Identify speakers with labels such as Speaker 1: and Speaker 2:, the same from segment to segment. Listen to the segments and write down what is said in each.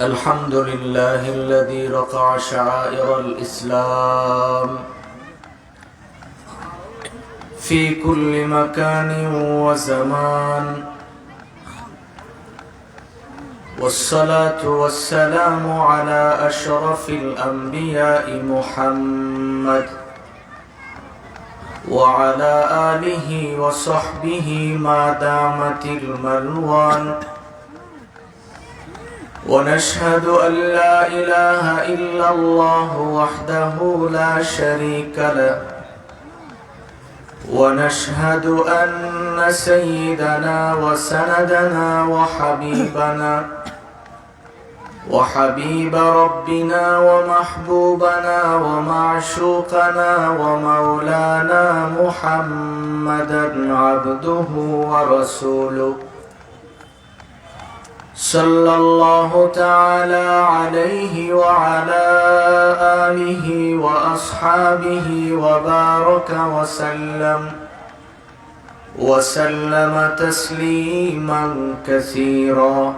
Speaker 1: الحمد لله الذي رفع شعائر الإسلام في كل مكان وزمان. والصلاة والسلام على أشرف الأنبياء محمد وعلى آله وصحبه ما دامت الملوان. ونشهد أن لا إله إلا الله وحده لا شريك له. ونشهد أن سيدنا وسندنا وحبيبنا وحبيب ربنا ومحبوبنا ومعشوقنا ومولانا محمدا عبده ورسوله. صلى الله تعالى عليه وعلى آله وأصحابه وبارك وسلم. وسلم تسليما كثيرا.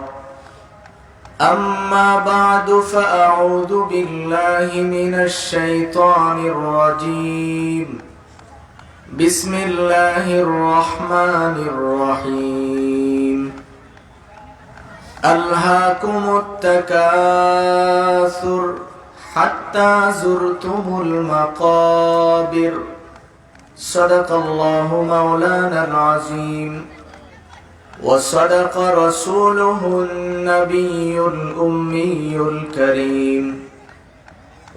Speaker 1: أما بعد فأعوذ بالله من الشيطان الرجيم. بسم الله الرحمن الرحيم. ألهاكم التكاثر حتى زرتم المقابر. صدق الله مولانا العظيم. وصدق رسوله النبي الأمي الكريم.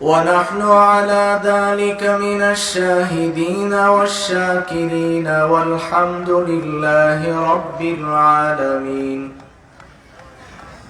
Speaker 1: ونحن على ذلك من الشاهدين والشاكرين والحمد لله رب العالمين.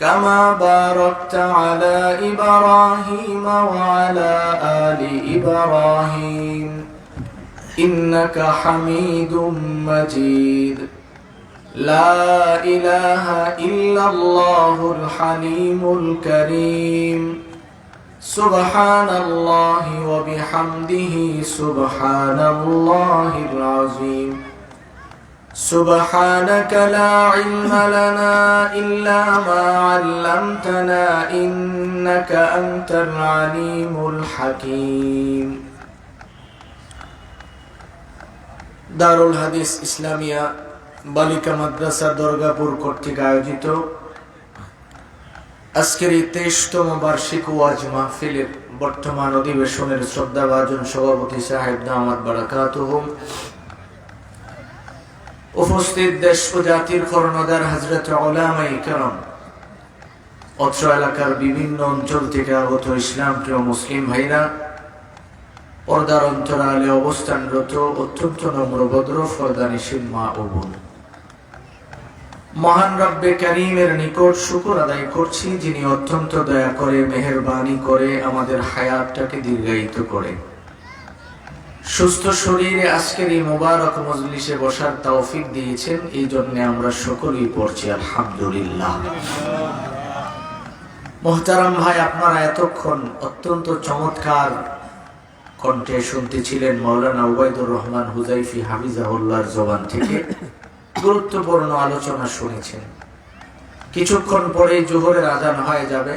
Speaker 1: كما باركت على إبراهيم وعلى آل إبراهيم. إنك حميد مجيد. لا إله إلا الله الحليم الكريم. سبحان الله وبحمده سبحان الله العظيم. سبحانك لا علم لنا إلا ما علمتنا إنك أنت العليم الحكيم দারুল হাদিস ইসলামিয়া বালিকা মাদ্রাসা দুর্গাপুর কর্তৃক আয়োজিত আজকের এই তেইশতম বার্ষিক ওয়াজ মাহফিলের বর্তমান অধিবেশনের শ্রদ্ধাভাজন সভাপতি সাহেব দামাত বারাকাত উপস্থিত দেশ ও জাতির কর্ণদার হাজরত ওলামাই অত্র এলাকার বিভিন্ন অঞ্চল থেকে আগত ইসলাম প্রিয় মুসলিম ভাইরা, পর্দার অন্তরালে অবস্থানরত অত্যন্ত নম্রভদ্র ফরদানিশীল মা ও বোন। মহান রব্বে করিমের নিকট শুকুর আদায় করছি যিনি অত্যন্ত দয়া করে, মেহরবানি করে আমাদের হায়াতটাকে দীর্ঘায়িত করে। সুস্থ শরীরে আজকের এই মোবারক মজলিসে বসার তৌফিক দিয়েছেন, এই জন্য আমরা সকলেই পড়ছি আলহামদুলিল্লাহ। মোহতারাম ভাই, আপনারা এতক্ষণ অত্যন্ত চমৎকার কণ্ঠে শুনতেছিলেন মৌলানা উবাইদুর রহমান হুজাইফি হাফিজাহুল্লাহর জবান থেকে। গুরুত্বপূর্ণ আলোচনা শুনেছেন। কিছুক্ষণ পরে জোহরের আজান হয়ে যাবে।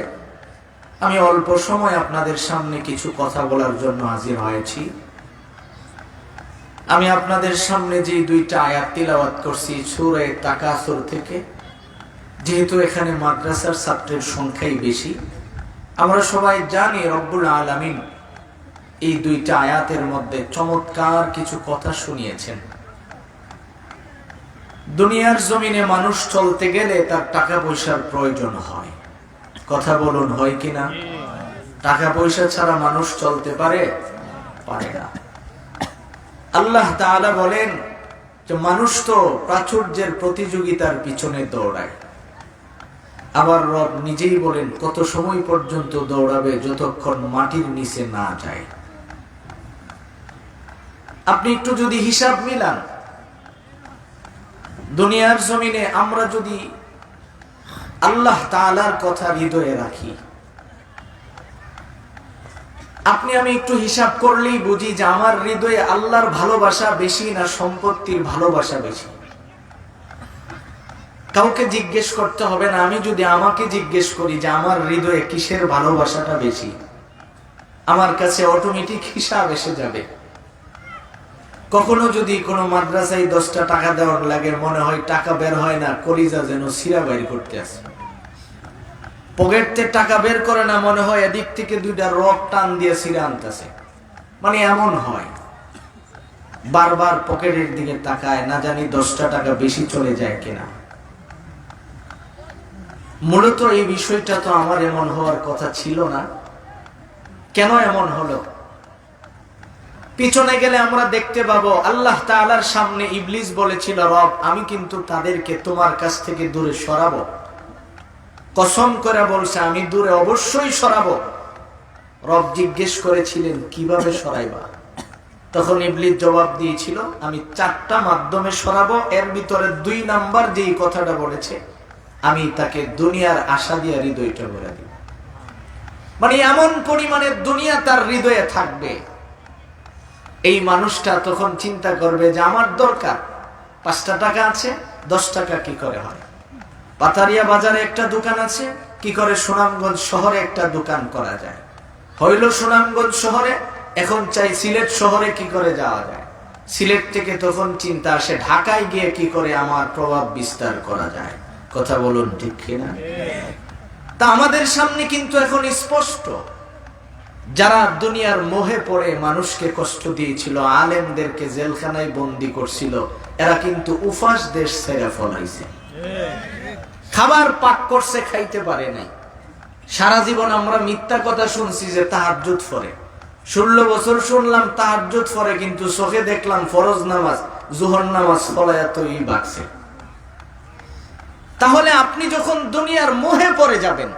Speaker 1: আমি অল্প সময় আপনাদের সামনে কিছু কথা বলার জন্য হাজির হয়েছি। আমি আপনাদের সামনে যে দুইটা আয়াত তিলাওয়াত করছি, সুরে তাকাসুর থেকে, যেহেতু এখানে মাদ্রাসার ছাত্রের সংখ্যাই বেশি, আমরা সবাই জানি রব্বুল আলামিন এই দুইটা আয়াতের মধ্যে চমৎকার কিছু কথা শুনিয়েছেন। দুনিয়ার জমিনে মানুষ চলতে গেলে তার টাকা পয়সার প্রয়োজন হয়। কথা বলুন, হয় কিনা? টাকা পয়সা ছাড়া মানুষ চলতে পারে? পারে না। আল্লাহ তাআলা বলেন যে মানুষ তো প্রাচুর্যের প্রতিযোগিতার পিছনে দৌড়ায়। আবার রব নিজেই বলেন, কত সময় পর্যন্ত দৌড়াবে যতক্ষণ মাটির নিচে না যায়। আপনি একটু যদি হিসাব মিলান, দুনিয়ার জমিনে আমরা যদি আল্লাহ তাআলার কথা হৃদয়ে রাখি আপনি আমি একটু হিসাব করলেই বুঝি যে আমার হৃদয়ে আল্লাহর ভালোবাসা বেশি না সম্পত্তির ভালোবাসা বেশি। কাউকে জিজ্ঞেস করতে হবে না, আমি যদি আমাকে জিজ্ঞেস করি যে আমার হৃদয়ে কিসের ভালোবাসাটা বেশি, আমার কাছে অটোমেটিক হিসাব এসে যাবে। কখনো যদি কোনো মাদ্রাসায় দশটা টাকা দেওয়ার লাগে, মনে হয় টাকা বের হয় না, কলিজা যেন সিরা বাইর করতে আসে। পকেটতে টাকা বের করে না, মনে হয় এদিক থেকে দুইটা রক টান দিয়ে সিরা আনতেছে। মানে এমন হয়। বারবার পকেটের দিকে তাকায়, না জানি দশটা টাকা বেশি চলে যায় কিনা। মূলত এই বিষয়টা তো আমার এমন হওয়ার কথা ছিল না। কেন এমন হলো? পিছনে গেলে আমরা দেখতে পাবো, আল্লাহ তাআলার সামনে ইবলিস বলেছিল, রব, আমি কিন্তু তাদেরকে তোমার কাছ থেকে দূরে সরাবো। কসম করে বলছে, আমি দূরে অবশ্যই সরাবো। রব জিজ্ঞেস করেছিলেন, কীভাবে সরাইবা? তখন ইবলিস জবাব দিয়েছিল, আমি চারটা মাধ্যমে সরাবো, এর ভিতরে দুই নাম্বার যেই কথাটা বলেছে, আমি তাকে দুনিয়ার আশা দিয়ে হৃদয়টা ভরে দিব। মানে এমন পরিমাণে দুনিয়া তার হৃদয়ে থাকবে। এই মানুষটা তখন চিন্তা করবে যে, আমার দরকার, পাঁচটা টাকা আছে, দশ টাকা কি করে হয়? পাতারিয়া বাজারে একটা দোকান আছে, কি করে সুনামগঞ্জ শহরে একটা দোকান করা যায়? হইল সুনামগঞ্জ শহরে, এখন চাই সিলেট শহরে কি করে যাওয়া যায়? সিলেট থেকে তখন চিন্তা আসে, ঢাকায় গিয়ে কি করে আমার প্রভাব বিস্তার করা যায়? কথা বলুন ঠিক কিনা? তা আমাদের সামনে কিন্তু এখন স্পষ্ট। যারা দুনিয়ার মোহে পড়ে মানুষকে কষ্ট দিয়েছিল, আলেমদেরকে জেলখানায় বন্দি করছিল, এরা কিন্তু উফাস দেশ ছেড়ে ফলাইছে। খাবার পাক করছে, খাইতে পারে নাই। সারা জীবন আমরা মিথ্যা কথা শুনছি যে তাহাজ্জুদ ফরে। ষোলো বছর শুনলাম তাহাজ্জুদ ফরে, কিন্তু চোখে দেখলাম ফরজ নামাজ, জোহর নামাজ ফলায় তৈরি বাকছে। তাহলে আপনি যখন দুনিয়ার মোহে পড়ে যাবেন,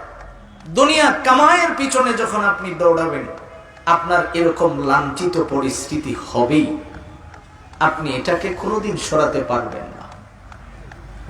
Speaker 1: দুনিয়া কামায়ের পিছনে যখন আপনি দৌড়াবেন, আপনার এরকম লাঞ্ছিত পরিস্থিতি হবেই। আপনি এটাকে কোনোদিন সরাতে পারবেন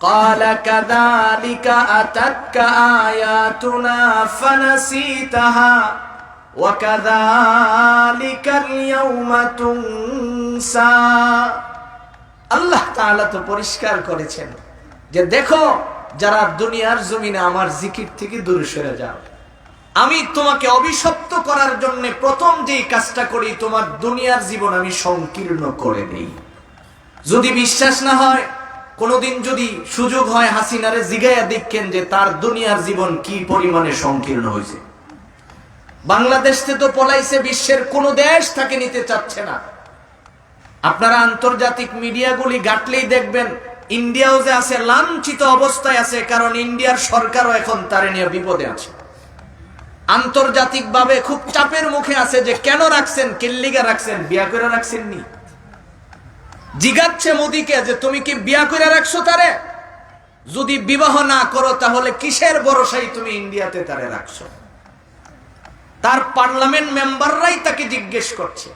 Speaker 1: قال كذلك أتتك آياتنا فنسيتها وكذلك اليوم تنسى আল্লাহ তাআলা তো পরিষ্কার করেছেন যে দেখো যারা দুনিয়ার জমিনে আমার জিকির থেকে দূরে সরে যাও আমি তোমাকে অভিশপ্ত করার জন্য প্রথম যেই কাজটা করি তোমার দুনিয়ার জীবন আমি সংকীর্ণ করে দেই যদি বিশ্বাস না হয় কোনোদিন যদি সুযোগ হয় হাসিনারে জিগাইয়া দেখেন যে তার দুনিয়ার জীবন কি পরিমাণে সংকীর্ণ হয়েছে। বাংলাদেশ তো পলাইছে বিশ্বের কোন দেশ তাকে নিতে চাচ্ছে না। আপনারা আন্তর্জাতিক মিডিয়াগুলি গাটলেই দেখবেন ইন্ডিয়াও যে আছে, লাঞ্ছিত অবস্থায় আছে, কারণ ইন্ডিয়ার সরকারও এখন তারে নিয়ে বিপদে আছে। আন্তর্জাতিকভাবে খুব চাপের মুখে আছে যে কেন রাখছেন কিল্লিগা রাখছেন, বিয়া করে রাখছেন নি জিগাচ্ছে মোদিকে যে তুমি কি বিয়া করে রাখছো তারে? যদি বিবাহ না করো, তাহলে কিসের ভরসাই তুমি ইন্ডিয়াতে তারে রাখছো? তার পার্লামেন্ট মেম্বাররাই তাকে জিজ্ঞেস করছে।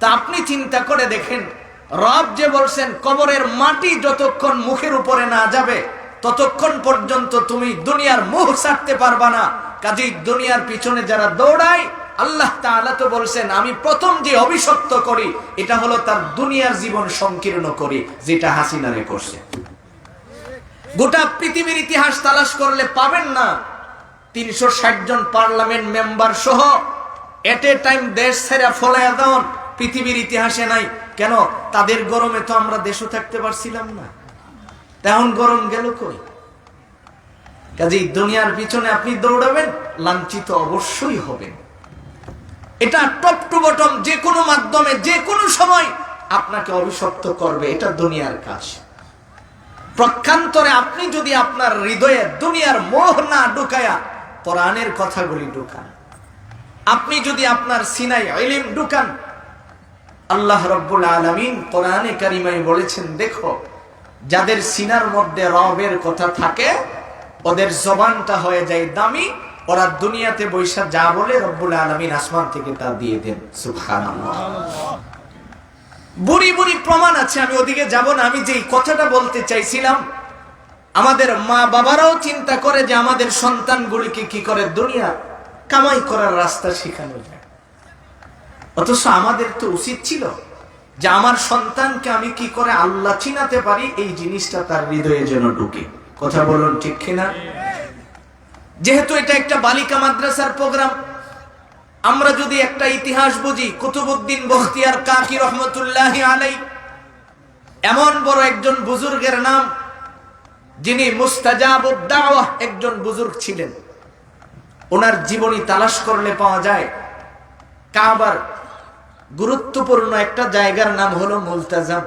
Speaker 1: তা আপনি চিন্তা করে দেখেন, রব যে বলছেন, কবরের মাটি যতক্ষণ মুখের উপরে না যাবে, ততক্ষণ পর্যন্ত তুমি দুনিয়ার মুখ ছাড়তে পারবা না। কাজেই দুনিয়ার পিছনে যারা দৌড়ায় আল্লাহ তাআলা তো বলছেন, আমি প্রথম যে অভিশপ্ত করি, এটা হলো তার দুনিয়ার জীবন সংকীর্ণ করি, যেটা হাসিনারে করছে। গোটা পৃথিবীর ইতিহাস তালাশ করলে পাবেন না। তিনশো ষাট জন পার্লামেন্ট মেম্বার সহ এট এ টাইম দেশ ছেড়ে ফলাইয়া দেওয়ান পৃথিবীর ইতিহাসে নাই। কেন? তাদের গরমে তো আমরা দেশও থাকতে পারছিলাম না। তেমন গরম গেল কই? কাজেই দুনিয়ার পিছনে আপনি দৌড়াবেন, লাঞ্ছিত অবশ্যই হবেন। এটা টপ টু বটম যে কোনো মাধ্যমে, যে কোনো সময় আপনাকে অভিশপ্ত করবে, এটা দুনিয়ার কাজ। প্রক্ষান্তরে আপনি যদি আপনার হৃদয়ে দুনিয়ার মোহ না ঢুকায়া কোরআনের কথাগুলি ঢুকান, আপনি যদি আপনার সিনাই ইলিম ঢুকান, আল্লাহ রব্বুল আলমিন কোরআনে কারিমাই বলেছেন, দেখো, যাদের সিনার মধ্যে রবের কথা থাকে, ওদের জবানটা হয়ে যায় দামি ওরা দুনিয়াতে বৈশা যা বলে রব্বুল আলমিন আসমান থেকে তা দিয়ে দেন সুখান বুড়ি বুড়ি প্রমাণ আছে, আমি ওদিকে যাব না, আমি যেই কথাটা বলতে চাইছিলাম, আমাদের মা বাবারাও চিন্তা করে যে আমাদের সন্তানগুলিকে কি করে দুনিয়া কামাই করার রাস্তা শেখানো যায়। অথচ আমাদের তো উচিত ছিল যে আমার সন্তানকে আমি কি করে আল্লাহ চিনাতে পারি, এই জিনিসটা তার হৃদয়ে যেন ঢুকে। কথা বলুন ঠিক কিনা? যেহেতু এটা একটা বালিকা মাদ্রাসার প্রোগ্রাম, আমরা যদি একটা ইতিহাস বুঝি কুতুবুদ্দিন বখতিয়ার কাকি রহমতুল্লাহ আলাই এমন বড় একজন বুজুর্গের নাম, যিনি মুস্তাজাব একজন বুজুর্গ ছিলেন। ওনার জীবনী তালাশ করলে পাওয়া যায়, কাবার গুরুত্বপূর্ণ একটা জায়গার নাম হলো মুলতাজাম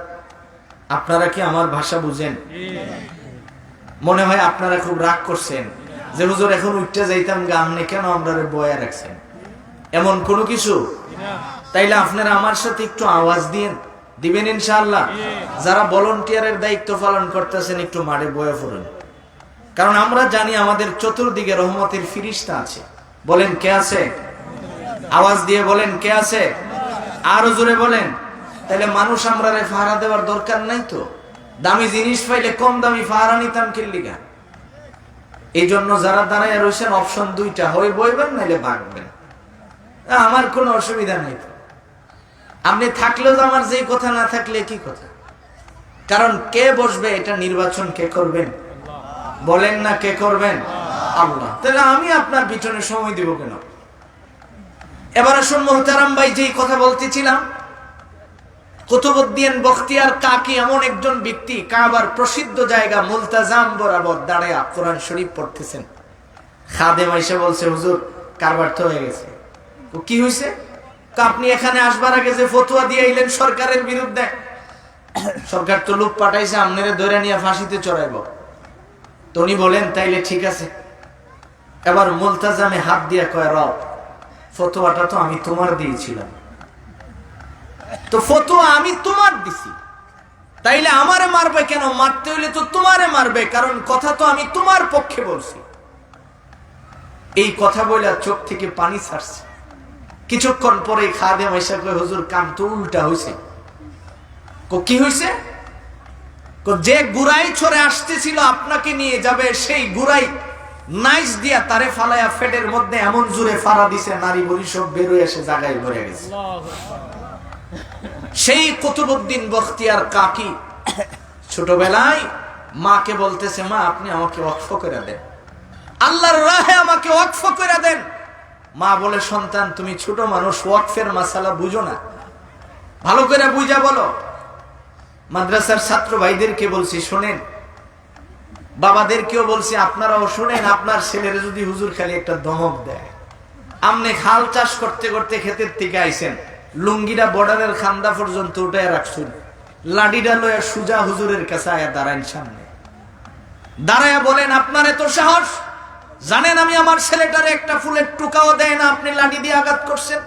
Speaker 1: আপনারা কি আমার ভাষা বুঝেন? মনে হয় আপনারা খুব রাগ করছেন। যে হুজুর এখন উঠতে যাইতাম গামনে কেন আমরা বয়া রাখছেন? এমন কোনো কিছু? তাইলে আপনারা আমার সাথে একটু আওয়াজ দিন দিবেন ইনশাআল্লাহ। যারা ভলেন্টিয়ারের দায়িত্ব পালন করতেছেন, একটু মাঠে বয়ে ফুরুন কারণ আমরা জানি আমাদের চতুর্দিকে রহমতের ফিরিস্তা আছে। বলেন, কে আছে? আওয়াজ দিয়ে বলেন, কে আছে? আরও জোরে বলেন। তাহলে মানুষ আমরা ফাহারা দেওয়ার দরকার নাই তো? দামি জিনিস পাইলে কম দামি ফাহারা নিতাম কিল্লিগা? এই জন্য যারা দাঁড়ায় রয়েছেন অপশন দুইটা হয় বইবেন, নাইলে ভাগবেন আমার কোনো অসুবিধা নেই আপনি থাকলেও তো আমার যেই কথা না থাকলে কি কথা? কারণ কে বসবে, এটা নির্বাচন কে করবেন? বলেন না কে করবেন? আল্লাহ। তাহলে আমি আপনার পিছনে সময় দিব কেন? এবার আসুন, মোহতারাম ভাই, যেই কথা বলতেছিলাম কুতুবুদ্দিন বখতিয়ার কাকি এমন একজন ব্যক্তি, কাবার প্রসিদ্ধ জায়গা মুলতাজাম বরাবর দাঁড়ায় কোরআন শরীফ পড়তেছেন। খাদেম এসে বলছে, হুজুর, কারবার তো হয়ে গেছে। তো কি হয়েছে আপনি এখানে আসবার আগে যে ফতুয়া দিয়ে এলেন সরকারের বিরুদ্ধে। সরকার তো লোক পাঠাইছে, আমনেরে ধরে নিয়ে ফাঁসিতে চড়াইব। তো উনি বলেন, তাইলে ঠিক আছে। এবার মুলতাজামে হাত দিয়ে কয়, রব, ফতোয়াটা তো আমি তোমার দিয়েছিলাম। তো ফতোয়া আমি তোমার দিছি। তাইলে আমারে মারবে কেন? মারতে হইলে তো তোমারে মারবে, কারণ কথা তো আমি তোমার পক্ষে বলছি। এই কথা বলে চোখ থেকে পানি ছাড়ছে। কিছুক্ষণ পরে খাদে মাইসা কই হুজুর কাম তো উল্টা হয়েছে কি হয়েছে যে গুড়াই ছড়ে আসতেছিল আপনাকে নিয়ে যাবে, সেই গুড়াই নাইস দিয়া তারে ফালাইয়া ফেটের মধ্যে এমন জুড়ে ফাড়া দিছে নারী বলি সব বেরোয় এসে জায়গায় ভরে গেছে। সেই কুতুবুদ্দিন বখতিয়ার কাকি ছোটবেলায় মাকে বলতেছে, মা, আপনি আমাকে অক্ষ করে দেন। আল্লাহর রাহে আমাকে অক্ষ করে দেন। মা বলে, সন্তান, তুমি ছোট মানুষ, ওয়াকফের মাসালা বুঝো না। ভালো করে বুঝা বলো। মাদ্রাসার ছাত্র ভাইদেরকে বলছি, শোনেন, বাবাদেরকেও বলছি, আপনারাও শোনেন, আপনার ছেলের যদি হুজুর খালি একটা দমক দেয়। আমনে খাল চাষ করতে করতে ক্ষেতের থেকে আইছেন লুঙ্গিটা বর্ডারের খান্দা পর্যন্ত উঠায় রাখছুন। লাডিটা লয়া সুজা হুজুরের কাছে আয়া দাঁড়াইন সামনে। দাঁড়ায় বলেন, আপনার এত সাহস? জানেন আমি আমার ছেলেটারে একটা ফুলের টুকাও দেয় না, আপনি লাডি দিয়ে আঘাত করছেন?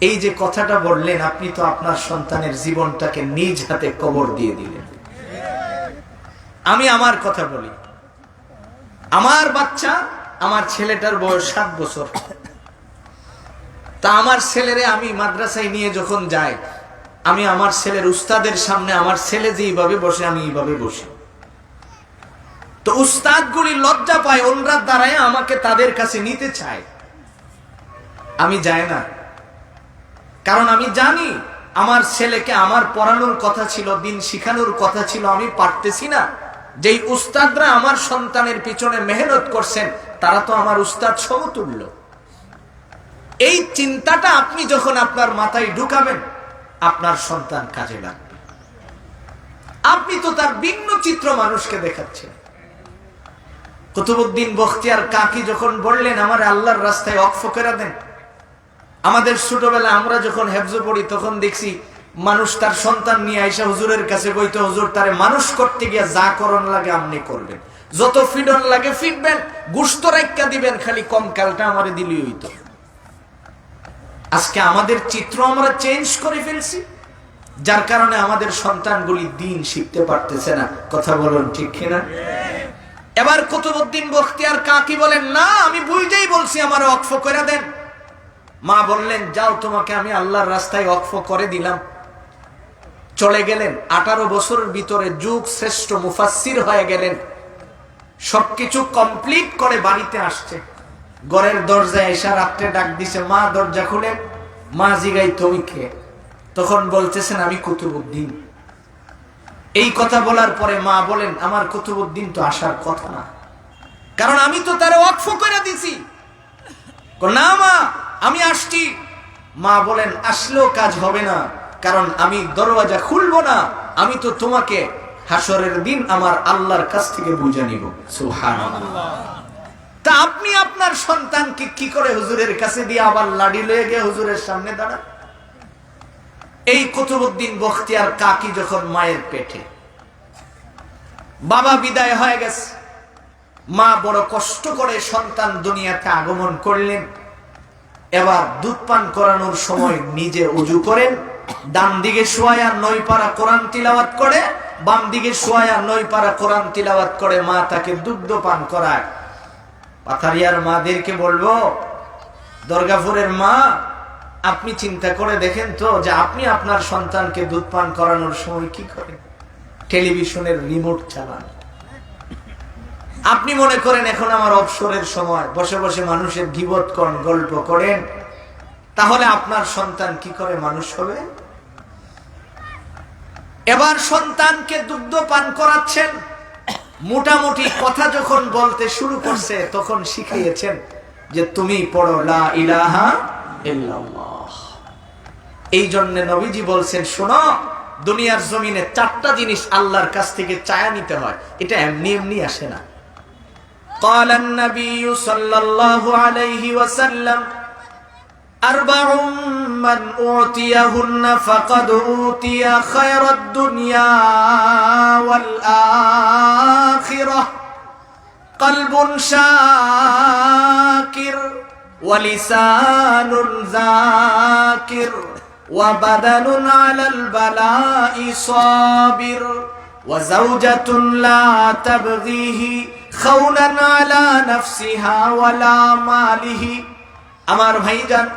Speaker 1: এই যে কথাটা বললেন, আপনি তো আপনার সন্তানের জীবনটাকে নিজ হাতে কবর দিয়ে দিলেন। আমি আমার কথা বলি। আমার বাচ্চা, আমার ছেলেটার বয়স সাত বছর। তা আমার ছেলেরে আমি মাদ্রাসায় নিয়ে যখন যাই, আমি আমার ছেলের উস্তাদের সামনে আমার ছেলে যে এইভাবে বসে, আমি এইভাবে বসি। তো উস্তাদগুলি লজ্জা পায়, ওনরা দ্বারাই আমাকে তাদের কাছে নিতে চায়। আমি যাই না। কারণ আমি জানি, আমার ছেলেকে আমার পড়ানোর কথা ছিল, দিন শিখানোর কথা ছিল, আমি পারতেছি না। যেই উস্তাদরা আমার সন্তানের পিছনে মেহনত করছেন, তারা তো আমার উস্তাদ সমতুল্য। এই চিন্তাটা আপনি যখন আপনার মাথায় ঢুকাবেন, আপনার সন্তান কাজে লাগবে। আপনি তো তার ভিন্ন চিত্র মানুষকে দেখাচ্ছেন। কুতুবুদ্দিন বখতিয়ার কাকি যখন বললেন, আমার আল্লাহর রাস্তায় অক্ফ করে দেন। আমাদের ছোটবেলা আমরা যখন হেফজ পড়ি, তখন দেখছি মানুষ তার সন্তান নিয়ে আইসা হুজুরের কাছে কইতে, হুজুর, তারে মানুষ করতে গিয়ে যা করণ লাগে আপনি করবেন। যত ফিডন লাগে ফিটবেন গুস্ত রাইকা দিবেন, খালি কম কালটা আমারে দিলি হইতো। আজকে আমাদের চিত্র আমরা চেঞ্জ করে ফেলছি। যার কারণে আমাদের সন্তানগুলি দিন শিখতে পারতেছে না। কথা বলুন ঠিক কিনা? এবার কুতুবুদ্দিন বখতিয়ার কাকি বলেন, না, আমি বুঝেই বলছি, আমার অক্ফ করে দেন। মা বললেন, যাও, তোমাকে আমি আল্লাহর রাস্তায় অক্ফ করে দিলাম। চলে গেলেন। আঠারো বছরের ভিতরে যুগ শ্রেষ্ঠ মুফাসির হয়ে গেলেন। সবকিছু কমপ্লিট করে বাড়িতে আসছে। ঘরের দরজায় এসা রাত্রে ডাক দিছে, মা, দরজা খুলে। মা জিগাই তুমি কে? তখন বলতেছেন, আমি কুতুবুদ্দিন এই কথা বলার পরে মা বলেন, আমার কুতুবুদ্দিন তো আসার কথা না। কারণ আমি তো তার ওয়াকফ করে দিছি। না মা, আমি আসছি। মা বলেন, আসলেও কাজ হবে না, কারণ আমি দরওয়াজা খুলবো না। আমি তো তোমাকে হাসরের দিন আমার আল্লাহর কাছ থেকে বুঝে নিব। সুবহানাল্লাহ। তা আপনি আপনার সন্তানকে কি করে হুজুরের কাছে দিয়ে আবার লাডি লয়ে গিয়ে হুজুরের সামনে দাঁড়ান? এই কুতুবুদ্দিন বখতিয়ার কাকি যখন মায়ের পেটে, বাবা বিদায় হয়ে গেছে। মা বড় কষ্ট করে সন্তান দুনিয়াতে আগমন করলেন। এবার দুধ পান করানোর সময় নিজে উজু করেন, ডান দিকে শোয়া নই কোরআন তিলাওয়াত করে, বাম দিকে শোয়া নই কোরআন তিলাওয়াত করে মা তাকে দুগ্ধ পান করায়। পাথারিয়ার মাদেরকে বলব, দরগাপুরের মা, আপনি চিন্তা করে দেখেন তো যে আপনি আপনার সন্তানকে দুধ পান করানোর সময় কি করেন? টেলিভিশনের রিমোট চালান। আপনি মনে করেন এখন আমার অবসরের সময়, বসে বসে মানুষের গিবত করেন গল্প করেন, তাহলে আপনার সন্তান কি করে মানুষ হবে? এবার সন্তানকে দুগ্ধ পান করাচ্ছেন মোটামুটি কথা যখন বলতে শুরু করছে তখন শিখিয়েছেন যে তুমি পড়ো লা ইলাহা ইল্লাল্লাহ এই জন্য নবীজি বলছেন শোনো দুনিয়ার জমিনে চারটা জিনিস আল্লাহর কাছ থেকে চায়া নিতে হয় এটা এমনি এমনি আসে না قال النبي صلى الله عليه وسلم أربع من أعطيهن فقد أوتي خير الدنيا والآخرة قلب شاكر ولسان ذاكر وبدن على البلاء صابر وزوجة لا تبغيه خونا على نفسها ولا ماله আমার ভাইজান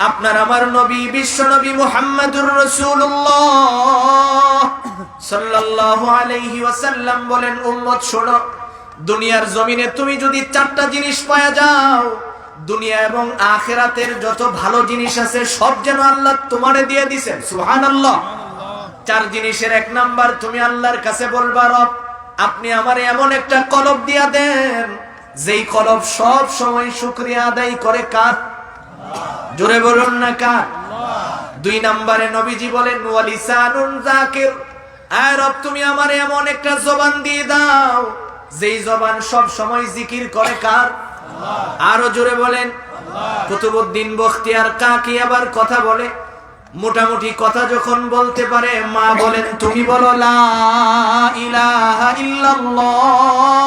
Speaker 1: আপনার আমার নবী, বিশ্ব নবী মুহাম্মদুর রাসূলুল্লাহ। সাল্লাল্লাহু আলাইহি ওয়াসাল্লাম বলেন, উম্মত, শোনো, দুনিয়ার জমিনে তুমি যদি চারটা জিনিস পাওয়া যাও, দুনিয়া এবং আখেরাতের যত ভালো জিনিস আছে, সব যেন আল্লাহ তোমারে দিয়ে দিছেন। সুবহানাল্লাহ। চার জিনিসের এক নাম্বার, তুমি আল্লাহর কাছে বলবা, রব, আপনি আমার এমন একটা কলব দিয়া দেন, যেই কলব সব সময় শুক্রিয়া আদায় করে কার? জোরে বলুন না কার? দুই নম্বরে নবীজি বলেন, ওয়ালিসানুন জাকির আয় রব, তুমি আমার এমন একটা জবান দিয়ে দাও। যেই জবান সব সময় জিকির করে কার? আরও জোরে বলেন, কুতুবুদ্দিন বখতিয়ার কাকি আবার কথা বলে? মোটামুটি কথা যখন বলতে পারে, মা বলেন, তুমি বলো, লা ইলাহা ইল্লাল্লাহ।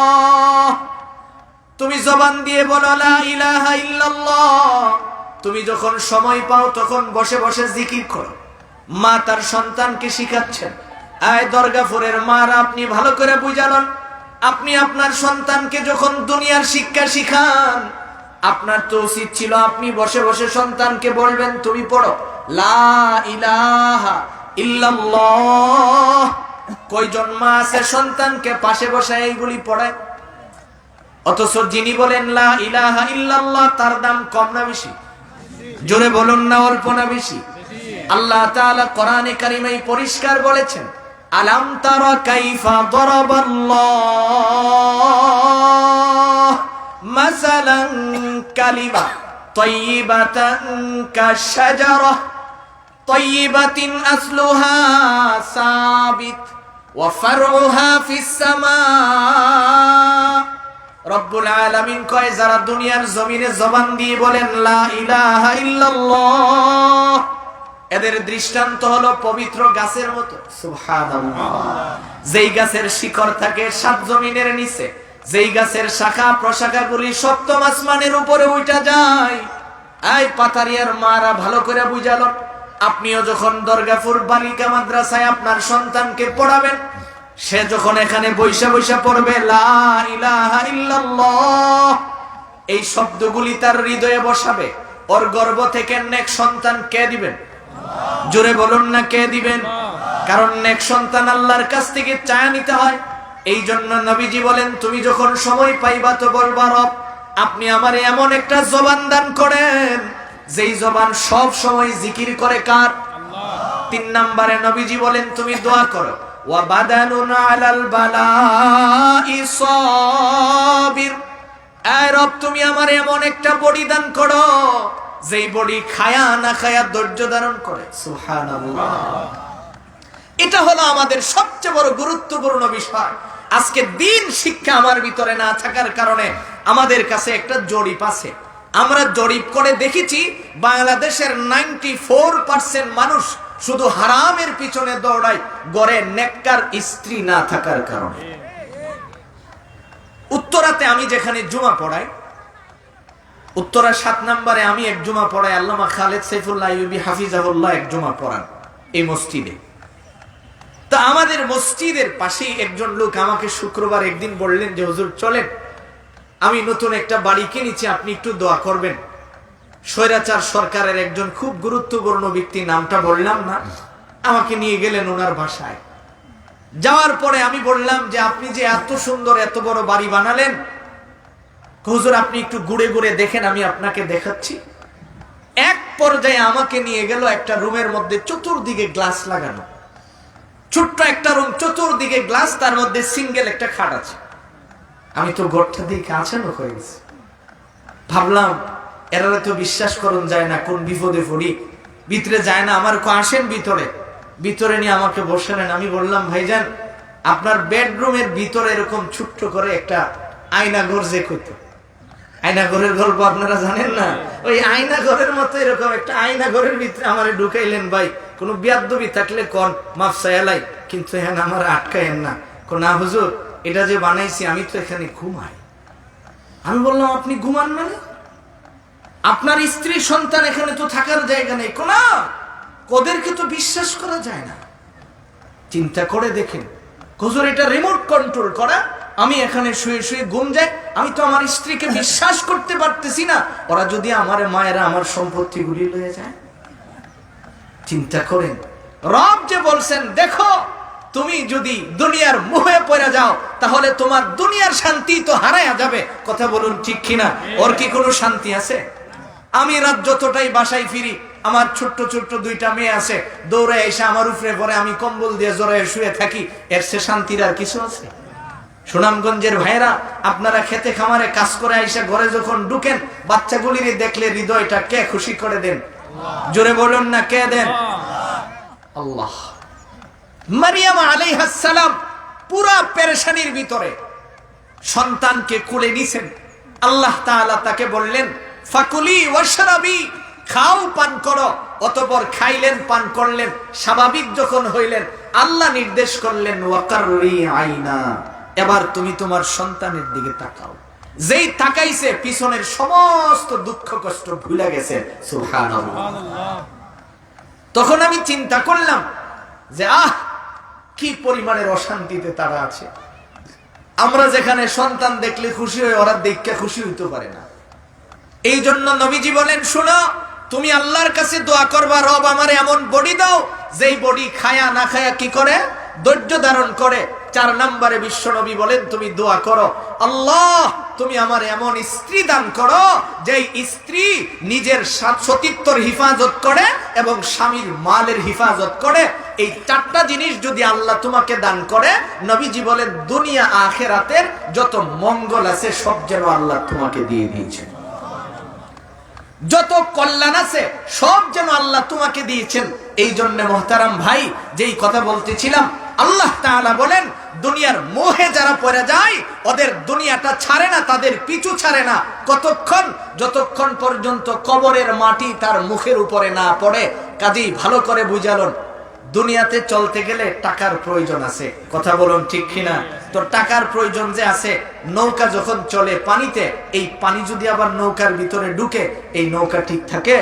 Speaker 1: তুমি জবান দিয়ে বলো, লা ইলাহা ইল্লাল্লাহ। তুমি যখন সময় পাও তখন বসে বসে জিকির করো। মা তার সন্তানকে শিখাচ্ছেন, আয় দরগাপুরের মারা, আপনি ভালো করে বুঝালন আপনি আপনার সন্তানকে যখন দুনিয়ার শিক্ষা শিখান, আপনার তো উচিত ছিল আপনি বসে বসে সন্তানকে বলবেন, তুমি পড়ো, লা ইলাহা ইল্লাল্লাহ। কয়জন মা আছে সন্তানকে পাশে বসে এইগুলি পড়ায়? অথচ যিনি বলেন, লা ইলাহা ইল্লাল্লাহ, তার দাম কম না বেশি। জোরে বলুন না অল্প না বেশি। আল্লাহ তাআলা কোরআনে কারিমে পরিষ্কার বলেছেন, আলাম তারা কাইফা দরাবাল্লাহ মাসালান কালিমা কাশাজারাহ তাইয়িবাতিন আসলুহা সাবিত ওয়া ফারউহা ফিস সামা রব্বুল আলামিন কয়, যারা দুনিয়ার জমিনে জবান দিয়ে বলেন, লা ইলাহা ইল্লাল্লাহ এদের দৃষ্টান্ত হলো পবিত্র গাছের মতো। যেই গাছের শিকড় থাকে সাত জমিনের নিচে, যেই গাছের শাখা প্রশাখাগুলি সপ্তম আসমানের উপরে উঠা যায়। এই পাতারিয়ার মারা ভালো করে বুঝালো। আপনিও যখন দরগাপুর বালিকা মাদ্রাসায় আপনার সন্তানকে পড়াবেন সে যখন এখানে বৈশা বৈশা পড়বে এই শব্দগুলি তার হৃদয়ে বসাবে। ওর গর্ব থেকে নেক সন্তান কে দিবেন? জোরে বলুন না কে দিবেন? কারণ নেক সন্তান আল্লাহর কাছ থেকে চায়া নিতে হয়। এই জন্য নবীজি বলেন, তুমি যখন সময় পাইবা তো বলবা, রব, আপনি আমার এমন একটা জবান দান করেন, যেই জবান সব সময় জিকির করে কার? তিন নম্বরে নবীজি বলেন, তুমি দোয়া করো। রব, তুমি আমার এমন একটা বডি দান করো, যেই বডি খায়া না খায়া ধৈর্য ধারণ করে। এটা হলো আমাদের সবচেয়ে বড় গুরুত্বপূর্ণ বিষয়। আজকে দিন শিক্ষা আমার ভিতরে না থাকার কারণে আমাদের কাছে একটা জরিপ আছে। আমরা জরিপ করে দেখেছি, বাংলাদেশের নাইনটি ফোর পার্সেন্ট মানুষ শুধু হারামের পিছনে দৌড়ায়, গড়ে নেককার স্ত্রী না থাকার কারণে। উত্তরাতে আমি যেখানে জুমা পড়াই উত্তরা সাত নম্বরে আমি এক জুমা পড়াই, আল্লামা খালেদ সাইফুল্লাহ ইউবি হাফিজাহুল্লাহ এক জুমা পড়ান এই মসজিদে। তা আমাদের মসজিদের পাশেই একজন লোক আমাকে শুক্রবার একদিন বললেন যে, হুজুর, চলেন, আমি নতুন একটা বাড়ি কিনেছি, আপনি একটু দোয়া করবেন। স্বৈরাচার সরকারের একজন খুব গুরুত্বপূর্ণ ব্যক্তি, নামটা বললাম না, আমাকে নিয়ে গেলেন ওনার বাসায়। যাওয়ার পরে আমি বললাম যে, আপনি যে এত সুন্দর, এত বড় বাড়ি বানালেন, হুজুর আপনি একটু ঘুরে ঘুরে দেখেন, আমি আপনাকে দেখাচ্ছি। এক পর্যায়ে আমাকে নিয়ে গেল একটা রুমের মধ্যে চতুর্দিকে গ্লাস লাগানো। ছোট্ট একটা রুম, চতুর্দিকে গ্লাস, তার মধ্যে সিঙ্গেল একটা খাট আছে। আমি তো ঘরটা হয়ে গেছে। ভাবলাম এরা তো বিশ্বাস করুন যায় না, কোন বিপদে পড়ি। ভিতরে যায় না, আমার আসেন ভিতরে। ভিতরে নিয়ে আমাকে বসালেন। আমি বললাম, ভাইজান, আপনার বেডরুমের ভিতরে এরকম ছোট্ট করে একটা আয়না ঘর যে করতো আয়না ঘরের গল্প আপনারা জানেন না? ওই আয়না ঘরের মতো এরকম একটা আয়না ঘরের ভিতরে আমার ঢুকাইলেন, ভাই, কোনো বিয়াদ্দবি থাকলে কন মাফসা এলাই কিন্তু হ্যাঁ আমার আটকায়েন না। কোন না, হুজুর, এটা যে বানাইছি, আমি তো এখানে ঘুমাই। আমি বললাম, আপনি ঘুমান মানে? আপনার স্ত্রী সন্তান এখানে তো থাকার জায়গা নেই। কোন ওদেরকে তো বিশ্বাস করা যায় না। চিন্তা করে দেখেন, হুজুর এটা রিমোট কন্ট্রোল করা, আমি এখানে শুয়ে শুয়ে ঘুম যাই, আমি তো আমার স্ত্রীকে বিশ্বাস করতে পারতেছি না। ওরা যদি আমার মায়েরা আমার সম্পত্তি গুলি লয়ে যায়। চিন্তা করেন, রব যে বলছেন, দেখো, তুমি যদি দুনিয়ার মুহে পড়ে যাও, তাহলে তোমার দুনিয়ার শান্তি তো হারায়া যাবে। কথা বলুন ঠিক কিনা? ওর কি কোনো শান্তি আছে? আমি রাত যতটাই বাসায় ফিরি, আমার ছোট্ট ছোট্ট দুইটা মেয়ে আছে দৌড়ে এসে আমার উপরে পরে আমি কম্বল দিয়ে জোরে শুয়ে থাকি, এর সে শান্তির আর কিছু আছে? সুনামগঞ্জের ভাইরা আপনারা খেতে খামারে কাজ করে আইসা ঘরে যখন ঢুকেন, বাচ্চাগুলির দেখলে হৃদয়টা কে খুশি করে দেন? জোরে বলুন না, কে দেন? আল্লাহ। মারিয়াম আলাইহাস সালাম পুরা পেরেশানির ভিতরে সন্তানকে কুলে নিছেন। আল্লাহ তাআলা তাকে বললেন ফাকুলি ওয়াশরাবি, খাও, পান করো। অতপর খাইলেন, পান করলেন, স্বাভাবিক যখন হইলেন, আল্লাহ নির্দেশ করলেন, ওয়াকাররি আইনা। এবার তুমি তোমার সন্তানের দিকে তাকাও। যেই তাকাইছে, পিছনের সমস্ত দুঃখ, কষ্ট ভুলে গেছে। তখন আমি চিন্তা করলাম যে, আহ, কি পরিমাণের অশান্তিতে তারা আছে। আমরা যেখানে সন্তান দেখলে খুশি হয়ে ওরা দেখতে খুশি হইতে পারে না। এই জন্য নবীজি বলেন, শোনো, তুমি আল্লাহর কাছে দোয়া করবা, রব আমার এমন বডি দাও, যেই বডি খায়া না খায়া কি করে? ধৈর্য ধারণ করে। চার নম্বরে বিশ্ব নবী বলেন, তুমি দোয়া করো। আল্লাহ, তুমি আমার এমন স্ত্রী দান করো, যেই স্ত্রী নিজের সতীত্বর হিফাজত করে এবং স্বামীর মালের হিফাজত করে। এই চারটা জিনিস যদি আল্লাহ তোমাকে দান করে, নবীজি বলেন, দুনিয়া আখেরাতের যত মঙ্গল আছে, সব যেন আল্লাহ তোমাকে দিয়ে দিয়েছেন। যত কল্যাণ আছে, সব যেন আল্লাহ তোমাকে দিয়েছেন। এই জন্য মহতারাম ভাই, যেই কথা বলতেছিলাম, আল্লাহ বলেন, দুনিয়ার মোহে যারা পড়ে যায়, ওদের দুনিয়াটা ছাড়ে না, তাদের পিছু ছাড়ে না। কতক্ষণ, যতক্ষণ পর্যন্ত কবরের মাটি তার মুখের উপরে না পড়ে, কাজেই ভালো করে বুঝালন দুনিয়াতে চলতে গেলে টাকার প্রয়োজন আছে। কথা বলুন ঠিক কিনা? তো টাকার প্রয়োজন যে আছে, নৌকা যখন চলে পানিতে, এই পানি যদি আবার নৌকার ভিতরে ঢুকে, এই নৌকা ঠিক থাকে,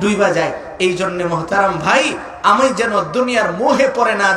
Speaker 1: ডুইবা যায়। এই জন্যে মহতারাম ভাই, আমি যেন দুনিয়ার মোহে পড়ে না